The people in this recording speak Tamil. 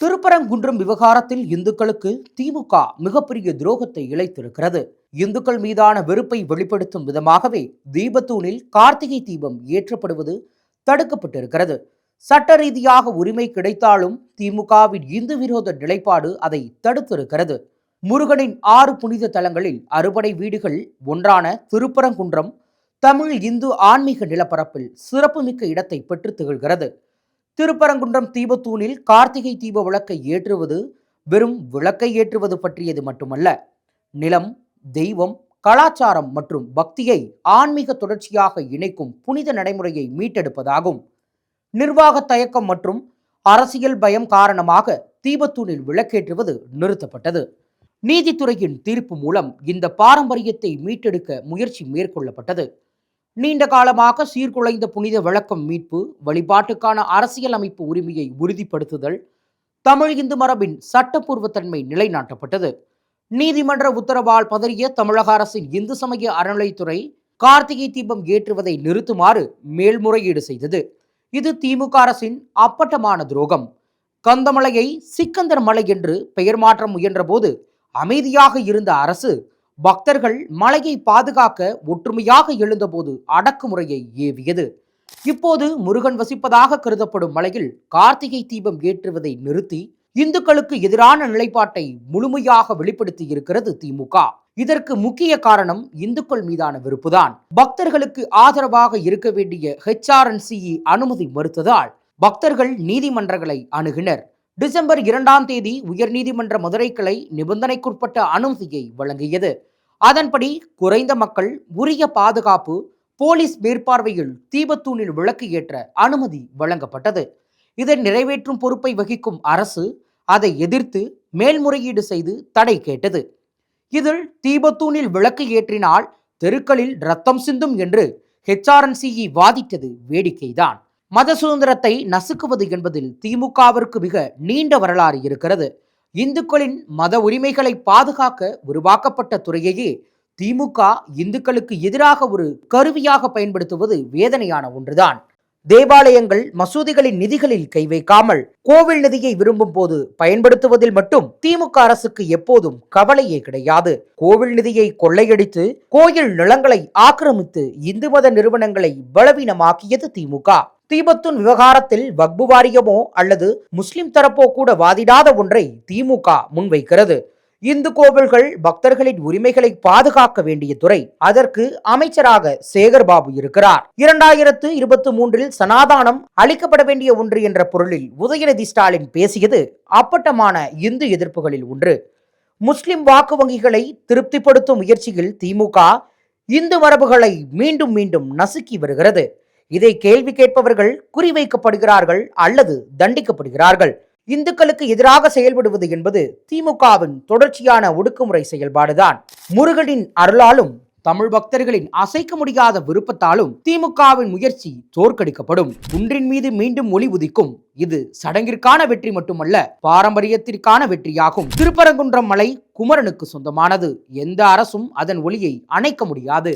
திருப்பரங்குன்றம் விவகாரத்தில் இந்துக்களுக்கு திமுக மிகப்பெரிய துரோகத்தை இழைத்திருக்கிறது. இந்துக்கள் மீதான வெறுப்பை வெளிப்படுத்தும் விதமாகவே தீபத்தூணில் கார்த்திகை தீபம் ஏற்றப்படுவது தடுக்கப்பட்டிருக்கிறது. சட்ட ரீதியாக உரிமை கிடைத்தாலும் திமுகவின் இந்து விரோத நிலைப்பாடு அதை தடுத்திருக்கிறது. முருகனின் ஆறு புனித தலங்களில் அறுபடை வீடுகள் ஒன்றான திருப்பரங்குன்றம் தமிழ் இந்து ஆன்மீக நிலப்பரப்பில் சிறப்புமிக்க இடத்தை பெற்று திகழ்கிறது. திருப்பரங்குன்றம் தீபத்தூணில் கார்த்திகை தீப விளக்கை ஏற்றுவது வெறும் விளக்கை ஏற்றுவது பற்றியது மட்டுமல்ல. நிலம் தெய்வம் கலாச்சாரம் மற்றும் பக்தியை ஆன்மீக தொடர்ச்சியாக இணைக்கும் புனித நடைமுறையை மீட்டெடுப்பதாகும். நிர்வாக தயக்கம் மற்றும் அரசியல் பயம் காரணமாக தீபத்தூணில் விளக்கேற்றுவது நிறுத்தப்பட்டது. நீதித்துறையின் தீர்ப்பு மூலம் இந்த பாரம்பரியத்தை மீட்டெடுக்க முயற்சி மேற்கொள்ளப்பட்டது. நீண்ட காலமாக சீர்குலைந்த புனித விளக்கம் மீட்பு வழிபாட்டுக்கான அரசியல் அமைப்பு உரிமையை உறுதிப்படுத்துதல் தமிழ் இந்து மரபின் சட்டப்பூர்வத்தன்மை நிலைநாட்டப்பட்டது. நீதிமன்ற உத்தரவால் பதறிய தமிழக அரசின் இந்து சமய அறநிலைத்துறை கார்த்திகை தீபம் ஏற்றுவதை நிறுத்துமாறு மேல்முறையீடு செய்தது. இது திமுக அரசின் அப்பட்டமான துரோகம். கந்தமலையை சிக்கந்தர் மலை என்று பெயர் மாற்ற முயன்றபோது அமைதியாக இருந்த அரசு பக்தர்கள் மலையை பாதுகாக்க ஒற்றுமையாக எழுந்தபோது அடக்குமுறையை ஏவியது. இப்போது முருகன் வசிப்பதாக கருதப்படும் மலையில் கார்த்திகை தீபம் ஏற்றுவதை நிறுத்தி இந்துக்களுக்கு எதிரான நிலைப்பாட்டை முழுமையாக வெளிப்படுத்தி இருக்கிறது திமுக. இதற்கு முக்கிய காரணம் இந்துக்கள் மீதான வெறுப்புதான். பக்தர்களுக்கு ஆதரவாக இருக்க வேண்டிய ஹெச்ஆர்என்சிஇ அனுமதி மறுத்ததால் பக்தர்கள் நீதிமன்றங்களை அணுகினர். டிசம்பர் இரண்டாம் தேதி உயர்நீதிமன்ற மதுரை கிளை நிபந்தனைக்குட்பட்ட அனுமதியை வழங்கியது. அதன்படி குறைந்த மக்கள் உரிய பாதுகாப்பு போலீஸ் மேற்பார்வையில் தீபத்தூணில் விளக்கு ஏற்ற அனுமதி வழங்கப்பட்டது. இதை நிறைவேற்றும் பொறுப்பை வகிக்கும் அரசு அதை எதிர்த்து மேல்முறையீடு செய்து தடை கேட்டது. இதில் தீபத்தூணில் விளக்கு ஏற்றினால் தெருக்களில் ரத்தம் சிந்தும் என்று ஹெச்ஆர்என்சிஇ வாதிட்டது வேடிக்கைதான். மத சுதந்திரத்தை நசுக்குவது என்பதில் திமுகவிற்கு மிக நீண்ட வரலாறு இருக்கிறது. இந்துக்களின் மத உரிமைகளை பாதுகாக்க உருவாக்கப்பட்ட துறையையே திமுக இந்துக்களுக்கு எதிராக ஒரு கருவியாக பயன்படுத்துவது வேதனையான ஒன்றுதான். தேவாலயங்கள் மசூதிகளின் நிதிகளில் கை வைக்காமல் கோவில் நிதியை விரும்பும் போது பயன்படுத்துவதில் மட்டும் திமுக அரசுக்கு எப்போதும் கவலையே கிடையாது. கோவில் நிதியை கொள்ளையடித்து கோயில் நிலங்களை ஆக்கிரமித்து இந்து மத நிறுவனங்களை பலவீனமாக்கியது திமுக. தீபத்துன் விவகாரத்தில் வக்பு வாரியமோ அல்லது முஸ்லிம் தரப்போ கூட வாதிடாத ஒன்றை திமுக முன்வைக்கிறது. இந்து கோவில்கள் பக்தர்களின் உரிமைகளை பாதுகாக்க வேண்டிய துறை. அதற்கு அமைச்சராக சேகர்பாபு இருக்கிறார். இரண்டாயிரத்து இருபத்தி மூன்றில் சனாதானம் அளிக்கப்பட வேண்டிய ஒன்று என்ற பொருளில் உதயநிதி ஸ்டாலின் பேசியது அப்பட்டமான இந்து எதிர்ப்புகளில் ஒன்று. முஸ்லிம் வாக்கு வங்கிகளை திருப்திப்படுத்தும் முயற்சியில் திமுக இந்து மரபுகளை மீண்டும் மீண்டும் நசுக்கி வருகிறது. இதை கேள்வி கேட்பவர்கள் குறிவைக்கப்படுகிறார்கள் அல்லது தண்டிக்கப்படுகிறார்கள். இந்துக்களுக்கு எதிராக செயல்படுவது என்பது திமுகவின் தொடர்ச்சியான ஒடுக்குமுறை செயல்பாடுதான். முருகனின் அருளாலும் தமிழ் பக்தர்களின் அசைக்க முடியாத விருப்பத்தாலும் திமுகவின் முயற்சி தோற்கடிக்கப்படும். குன்றின் மீது மீண்டும் ஒளி உதிக்கும். இது சடங்கிற்கான வெற்றி மட்டுமல்ல பாரம்பரியத்திற்கான வெற்றியாகும். திருப்பரங்குன்றம் மலை குமரனுக்கு சொந்தமானது. எந்த அரசும் அதன் ஒளியை அணைக்க முடியாது.